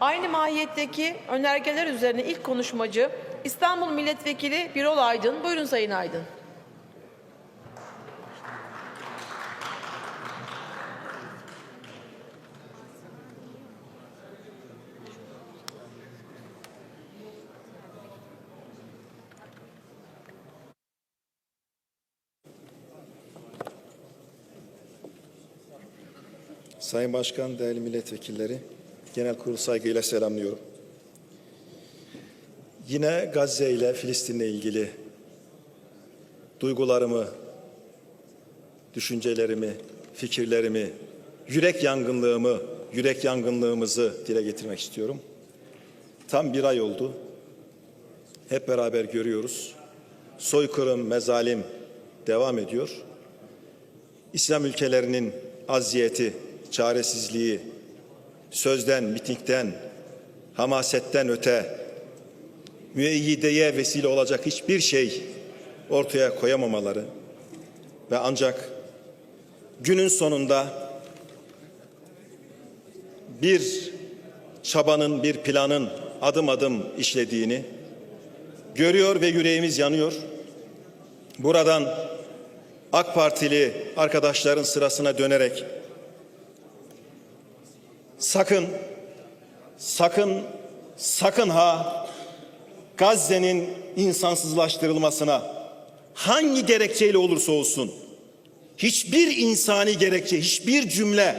Aynı mahiyetteki önergeler üzerine ilk konuşmacı İstanbul Milletvekili Birol Aydın. Buyurun Sayın Aydın. Sayın Başkan, değerli milletvekilleri, genel kurul saygıyla selamlıyorum. Yine Gazze ile Filistin'le ilgili duygularımı, düşüncelerimi, fikirlerimi, yürek yangınlığımı, yürek yangınlığımızı dile getirmek istiyorum. Tam bir ay oldu. Hep beraber görüyoruz. Soykırım, mezalim devam ediyor. İslam ülkelerinin aziyeti, çaresizliği, sözden, mitingden, hamasetten öte müeyyideye vesile olacak hiçbir şey ortaya koyamamaları ve ancak günün sonunda bir çabanın, bir planın adım adım işlediğini görüyor ve yüreğimiz yanıyor. Buradan AK Partili arkadaşların sırasına dönerek sakın sakın sakın ha Gazze'nin insansızlaştırılmasına hangi gerekçeyle olursa olsun hiçbir insani gerekçe, hiçbir cümle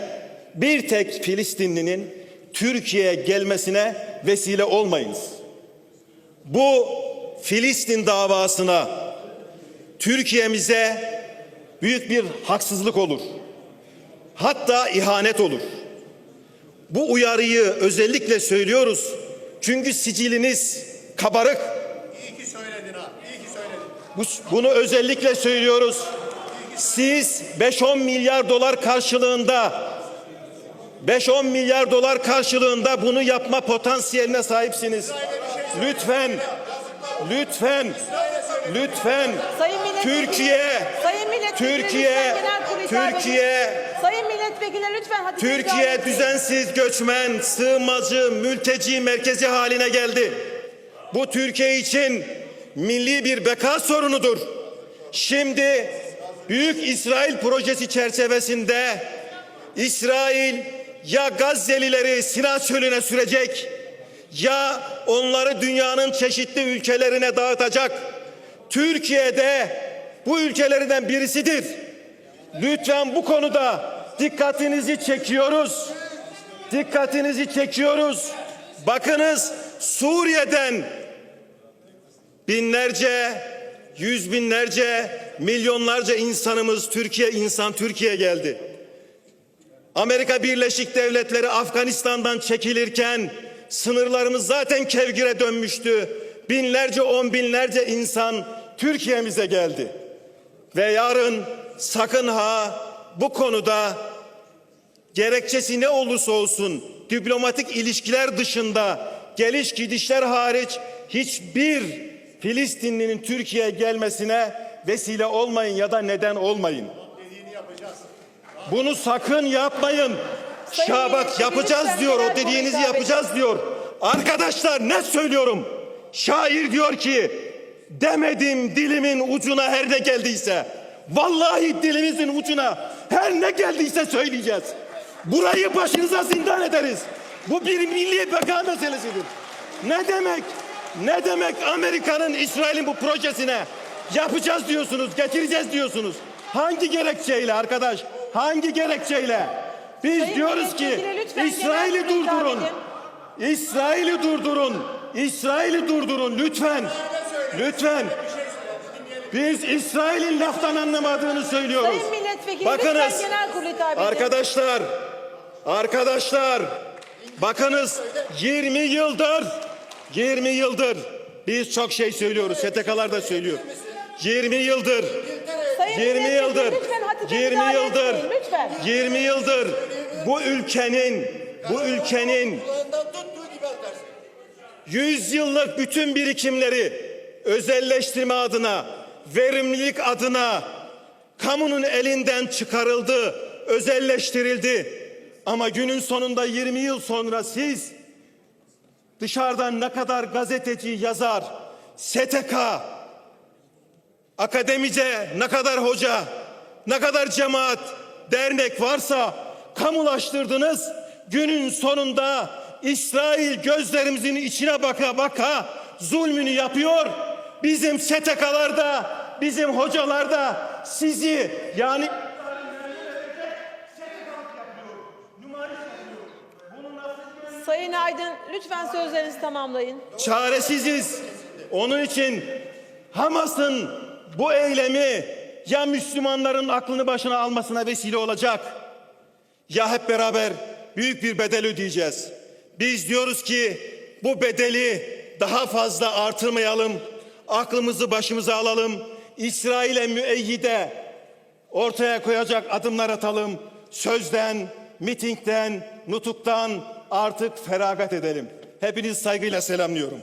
bir tek Filistinlinin Türkiye'ye gelmesine vesile olmayınız. Bu Filistin davasına Türkiye'mize büyük bir haksızlık olur. Hatta ihanet olur. Bu uyarıyı özellikle söylüyoruz. Çünkü siciliniz kabarık. İyi ki söyledin ha. İyi ki söyledin. Bu- Bunu özellikle söylüyoruz. Siz 5-10 milyar dolar karşılığında 5-10 milyar dolar karşılığında bunu yapma potansiyeline sahipsiniz. Lütfen, lütfen, lütfen Sayın. Türkiye, Sayın Türkiye, Türkiye. Sayın milletvekili lütfen hadi Türkiye düzensiz göçmen, sığınmacı, mülteci merkezi haline geldi. Bu Türkiye için milli bir beka sorunudur. Şimdi Büyük İsrail projesi çerçevesinde İsrail ya Gazze'lileri Sina çölüne sürecek ya onları dünyanın çeşitli ülkelerine dağıtacak. Türkiye'de bu ülkelerden birisidir. Lütfen bu konuda dikkatinizi çekiyoruz. Dikkatinizi çekiyoruz. Bakınız Suriye'den binlerce, yüz binlerce, milyonlarca insanımız Türkiye insan Türkiye geldi. Amerika Birleşik Devletleri Afganistan'dan çekilirken sınırlarımız zaten kevgire dönmüştü. Binlerce, on binlerce insan Türkiye'mize geldi. Ve yarın sakın ha bu konuda gerekçesi ne olursa olsun diplomatik ilişkiler dışında geliş gidişler hariç hiçbir Filistinlinin Türkiye'ye gelmesine vesile olmayın ya da neden olmayın. Bunu sakın yapmayın. Şabak yapacağız diyor. O dediğinizi yapacağız diyor. Arkadaşlar ne söylüyorum? Şair diyor ki demedim dilimin ucuna her ne geldiyse. Vallahi dilimizin ucuna her ne geldiyse söyleyeceğiz. Burayı başınıza zindan ederiz. Bu bir milli beka meselesidir. Ne demek? Ne demek Amerika'nın İsrail'in bu projesine yapacağız diyorsunuz, getireceğiz diyorsunuz. Hangi gerekçeyle arkadaş? Hangi gerekçeyle? Biz Sayın diyoruz ki İsrail'i durdurun. İsrail'i durdurun. İsrail'i durdurun lütfen. Lütfen. Biz İsrail'in laftan anlamadığını söylüyoruz. Sayın milletvekili Bakınız lütfen genel kurulu hitap edin. arkadaşlar arkadaşlar bakınız 20 yıldır 20 yıldır biz çok şey söylüyoruz. STK'lar da söylüyor. 20 yıldır Sayın 20 milletvekili, yıldır lütfen hatice 20 müdahale yıldır etmeyin, lütfen. 20 yıldır bu ülkenin bu ülkenin Kulağından tuttuğu gibi atarsın. 100 yıllık bütün birikimleri özelleştirme adına, verimlilik adına kamunun elinden çıkarıldı, özelleştirildi. Ama günün sonunda 20 yıl sonra siz dışarıdan ne kadar gazeteci, yazar, STK, akademice ne kadar hoca, ne kadar cemaat, dernek varsa kamulaştırdınız. Günün sonunda İsrail gözlerimizin içine baka baka zulmünü yapıyor. Bizim STK'lar da, bizim hocalar da sizi yani Sayın Aydın lütfen sözlerinizi tamamlayın. çaresiziz. Onun için Hamas'ın bu eylemi ya Müslümanların aklını başına almasına vesile olacak ya hep beraber büyük bir bedel ödeyeceğiz. Biz diyoruz ki bu bedeli daha fazla artırmayalım. Aklımızı başımıza alalım. İsrail'e müeyyide ortaya koyacak adımlar atalım. Sözden, mitingden, nutuktan artık feragat edelim. Hepinizi saygıyla selamlıyorum.